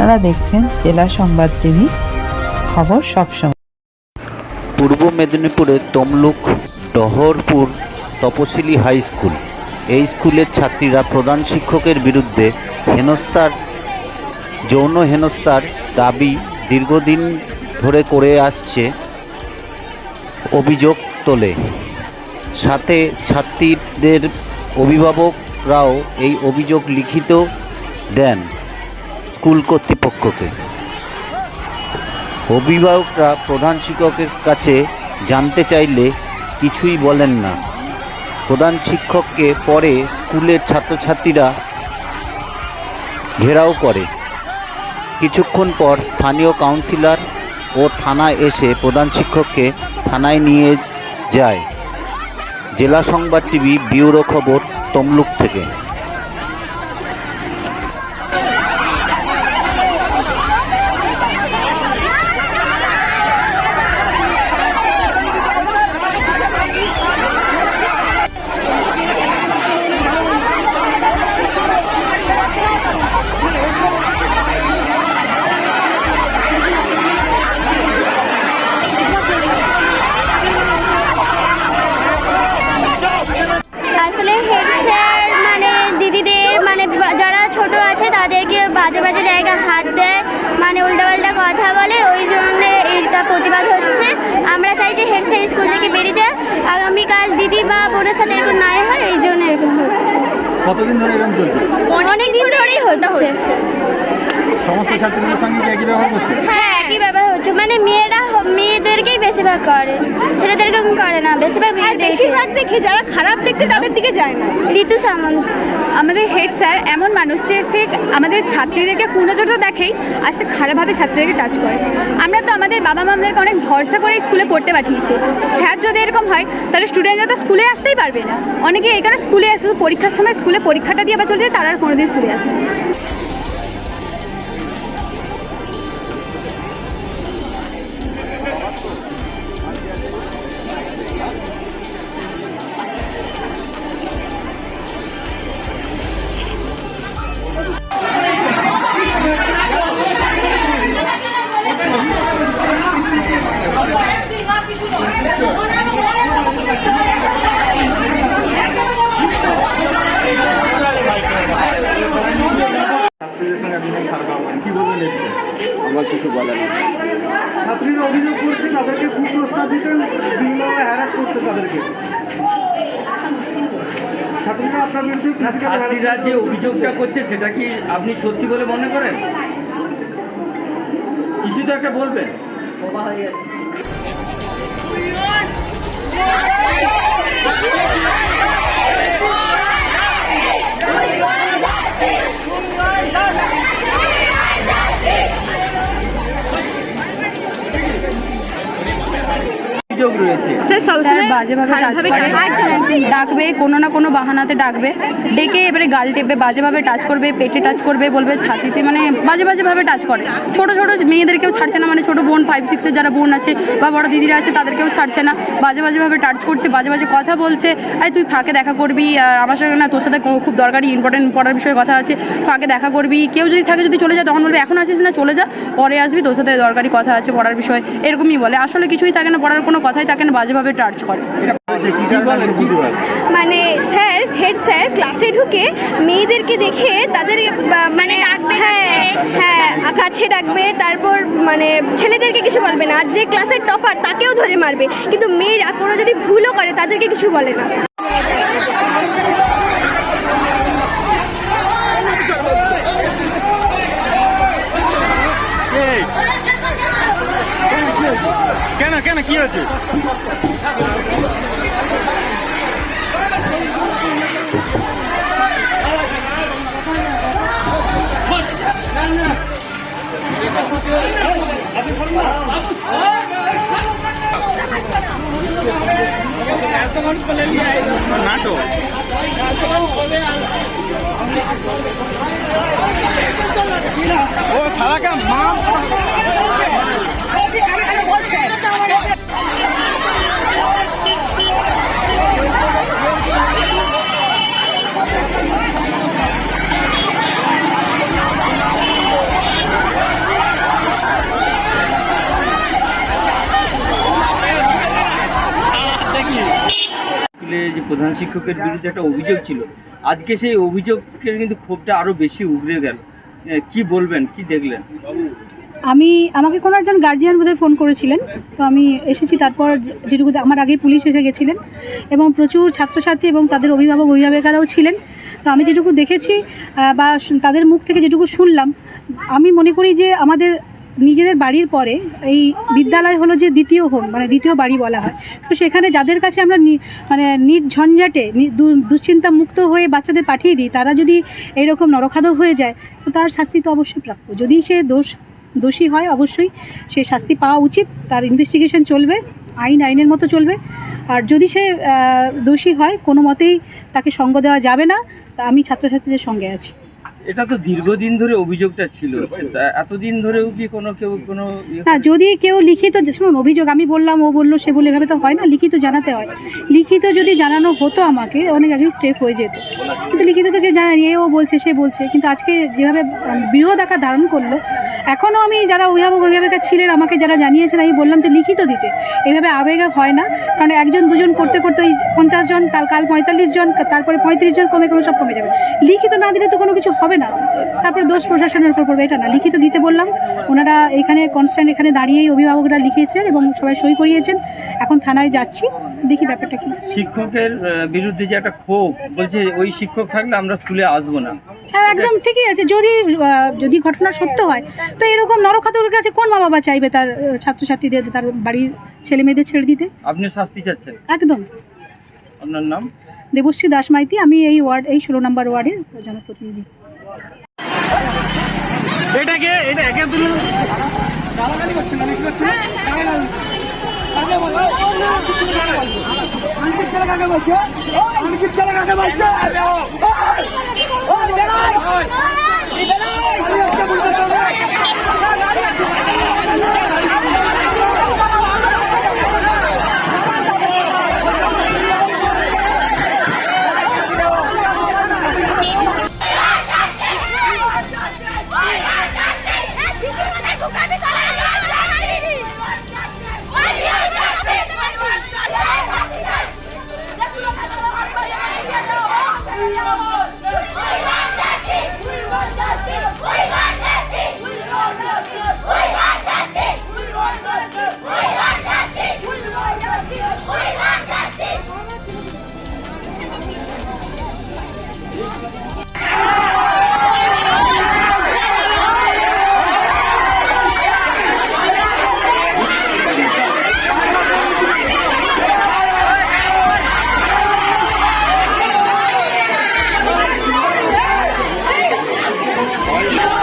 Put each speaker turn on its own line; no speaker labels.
আপনারা দেখছেন জেলা সংবাদ টিভি, খবর সবসময়
পূর্ব মেদিনীপুরের তমলুক, ডহরপুর তপশিলি হাই স্কুল। এই স্কুলের ছাত্রীরা প্রধান শিক্ষকের বিরুদ্ধে হেনস্থার, যৌন হেনস্থার দাবি দীর্ঘদিন ধরে করে আসছে অভিযোগ তোলে। সাথে ছাত্রীদের অভিভাবকরাও এই অভিযোগ লিখিত দেন। স্কুল কর্তৃপক্ষকে। অভিভাবকরা প্রধান শিক্ষকের কাছে জানতে চাইলে কিছুই বলেন না। প্রধান শিক্ষককে পরে স্কুলের ছাত্রছাত্রীরা ঘেরাও করে। কিছুক্ষণ পর স্থানীয় কাউন্সিলর ও থানায় এসে প্রধান শিক্ষককে থানায় নিয়ে যায়। জেলা সংবাদ টিভি ব্যুরো খবর তমলুক থেকে।
হাত দেয় মানে উল্টাপাল্টা কথা বলে ওই জন্য এইটা প্রতিবাদ হচ্ছে। আমরা চাই যে হেড স্যার স্কুল থেকে বেরিয়ে যায়। আগামীকাল দিদি বা বোনের সাথে এরকম নাই হয় এই জন্য এরকম হচ্ছে।
কতদিন ধরে এরকম চলছে?
অনেক দিন ধরেই হচ্ছে।
সমস্ত ছাত্রীদের সঙ্গে একই ব্যবহার করছে?
হ্যাঁ একই ব্যাপার হচ্ছে মানে মেয়েরা মেয়েদেরকেই বেশিরভাগ করে। ছেলেদেরকে করে না বেশিরভাগ বেশিরভাগ দেখে যারা খারাপ দেখতে তাদের দিকে যায় না। ঋতু সামন্ত।
আমাদের হেড স্যার এমন মানুষ যে সে আমাদের ছাত্রীদেরকে পূর্ণজোর দেখেই আর সে খারাপভাবে ছাত্রীদেরকে টাচ করে। আমরা তো আমাদের বাবা মামদেরকে অনেক ভরসা করে স্কুলে পড়তে পাঠিয়েছি। স্যার যদি এরকম হয় তাহলে স্টুডেন্টরা তো স্কুলে আসতেই পারবে না। অনেকে এখানে স্কুলে আসে পরীক্ষার সময় স্কুলে পরীক্ষাটা দিয়ে আবার চলে যায় তারা আর কোনোদিন স্কুলে আসে
আমার কিছু বলার নেই।
ছাত্রীরা অভিযোগ করছে তাদেরকে কুপ্রস্তাব দিতেন বিভিন্নভাবে হ্যারাস করতে তাদেরকে। ছাত্রীরা আপনার বিরুদ্ধে
ছাত্রীরা যে অভিযোগটা করছে সেটা কি আপনি সত্যি বলে মনে করেন? কিছু তো একটা বলবেন। অভিযোগ রয়েছে
স্যার সবসময় বাজেভাবে ডাকবে কোনো না কোনো বাহানাতে ডাকবে। ডেকে এবারে গাল টেপবে বাজেভাবে টাচ করবে পেটে টাচ করবে বলবে ছাতিতে মানে বাজে বাজেভাবে টাচ করে। ছোট ছোট মেয়েদেরকেও ছাড়ছে না মানে ছোট বোন ফাইভ সিক্সের যারা বোন আছে বা বড় দিদিরা আছে তাদেরকেও ছাড়ছে না। বাজে বাজেভাবে টাচ করছে বাজে বাজে কথা বলছে। আরে তুই ফাঁকে দেখা করবি আর আমার সঙ্গে না তোর সাথে খুব দরকারি ইম্পর্টেন্ট পড়ার বিষয়ে কথা আছে। ফাঁকে দেখা করবি কেউ যদি থাকে যদি চলে যায় তখন বলবে এখন আসিস না চলে যা। পরে আসবি তোর সাথে দরকারি কথা আছে পড়ার বিষয়ে। এরকমই বলে। আসলে কিছুই থাকে না পড়ার কোনো কথাই থাকে না। বাজেভাবে টাচ করে?
মানে স্যার হেড স্যার ক্লাসে ঢুকে মেয়েদেরকে দেখে তাদের মানে হ্যাঁ হ্যাঁ কাছে ডাকবে তারপর মানে ছেলেদেরকে কিছু বলবে না। আর যে ক্লাসের টপার তাকেও ধরে মারবে। কিন্তু মেয়েরা কোনো যদি ভুলও করে তাদেরকে কিছু বলে না।
কি হয়েছে নাটক ও সারাকা মা
প্রধান শিক্ষকের বিরুদ্ধে একটা অভিযোগ ছিল। আজকে সেই অভিযোগের কিন্তু ক্ষোভটা আরও বেশি উগড়ে গেল। কি বলবেন? কি দেখলেন?
আমি, আমাকে কোনো একজন গার্জিয়ান বোধহয় ফোন করেছিলেন। তো আমি এসেছি, তারপর যেটুকু আমার আগে পুলিশ এসে গেছিলেন। এবং প্রচুর ছাত্রছাত্রী এবং তাদের অভিভাবক, অভিভাবিকারাও ছিলেন। তো আমি যেটুকু দেখেছি বা তাদের মুখ থেকে যেটুকু শুনলাম, আমি মনে করি যে আমাদের নিজেদের বাড়ির পরে এই বিদ্যালয় হলো যে দ্বিতীয় হোম মানে দ্বিতীয় বাড়ি বলা হয়। তো সেখানে যাদের কাছে আমরা মানে নির্ঝঞ্ঝাটে দুশ্চিন্তা মুক্ত হয়ে বাচ্চাদের পাঠিয়ে দিই, তারা যদি এরকম নরখাদক হয়ে যায়, তো তার শাস্তি তো অবশ্যই প্রাপ্য। যদি সে দোষ দোষী হয়, অবশ্যই সে শাস্তি পাওয়া উচিত। তার ইনভেস্টিগেশন চলবে, আইন আইনের মতো চলবে। আর যদি সে দোষী হয়, কোনো মতেই তাকে সঙ্গ দেওয়া যাবে না। তা আমি ছাত্রছাত্রীদের সঙ্গে আছি।
এটা তো দীর্ঘদিন ধরে অভিযোগটা ছিল। এতদিন ধরেও কি কোনো কেউ কোনো ইয়ে
না যদি কেউ লিখিত শুনুন অভিযোগ আমি বললাম ও বলল সে বলে এভাবে তো হয় না লিখিত জানাতে হয়। লিখিত যদি জানানো হতো আমাকে অনেক আগেই স্টেপ হয়ে যেত। কিন্তু লিখিত তো কেউ জানায়নি এ ও বলছে সে বলছে। কিন্তু আজকে যেভাবে বৃহৎ আকার ধারণ করল এখনও আমি যারা অভিভাবক অভিভাবিকা ছিলেন আমাকে যারা জানিয়েছেন আমি বললাম যে লিখিত দিতে। এভাবে আবেগে হয় না কারণ একজন দুজন করতে করতে ওই পঞ্চাশ জন তার কাল পঁয়তাল্লিশ জন তারপরে পঁয়ত্রিশ জন কমে কমে সব কমে যাবে। লিখিত না দিলে তো কোনো কিছু হবে না। তারপরে দোষ প্রশাসনের উপর পড়বে এটা না। লিখিত দিতে বললাম। ওনারা এখানে কনস্ট্যান্ট এখানে দাঁড়িয়েই অভিভাবকরা লিখিয়েছেন এবং সবাই সই করিয়েছেন। এখন থানায় যাচ্ছি দেখি ব্যাপারটা কি।
শিক্ষকের বিরুদ্ধে যে একটা ক্ষোভ বলছে ওই শিক্ষক থাকলে আমরা স্কুলে আসব না।
হ্যাঁ একদম ঠিকই আছে। যদি যদি ঘটনা সত্য হয় তো এরকম নরখাতকের কাছে কোন মা বাবা চাইবে তার ছাত্রছাত্রীদের তার বাড়ির ছেলে মেয়েদের ছেড়ে দিতে?
আপনি শাস্তি চাচ্ছেন?
একদম।
আপনার নাম?
দেবশ্রী দাস মাইতি আমি এই ওয়ার্ড এই ষোলো নম্বর ওয়ার্ডের জনপ্রতিনিধি।
এটাকে এটা একে তুলুন মানে কি ছেলে কাকে বলছে? কি ছেলে কাকে
Why?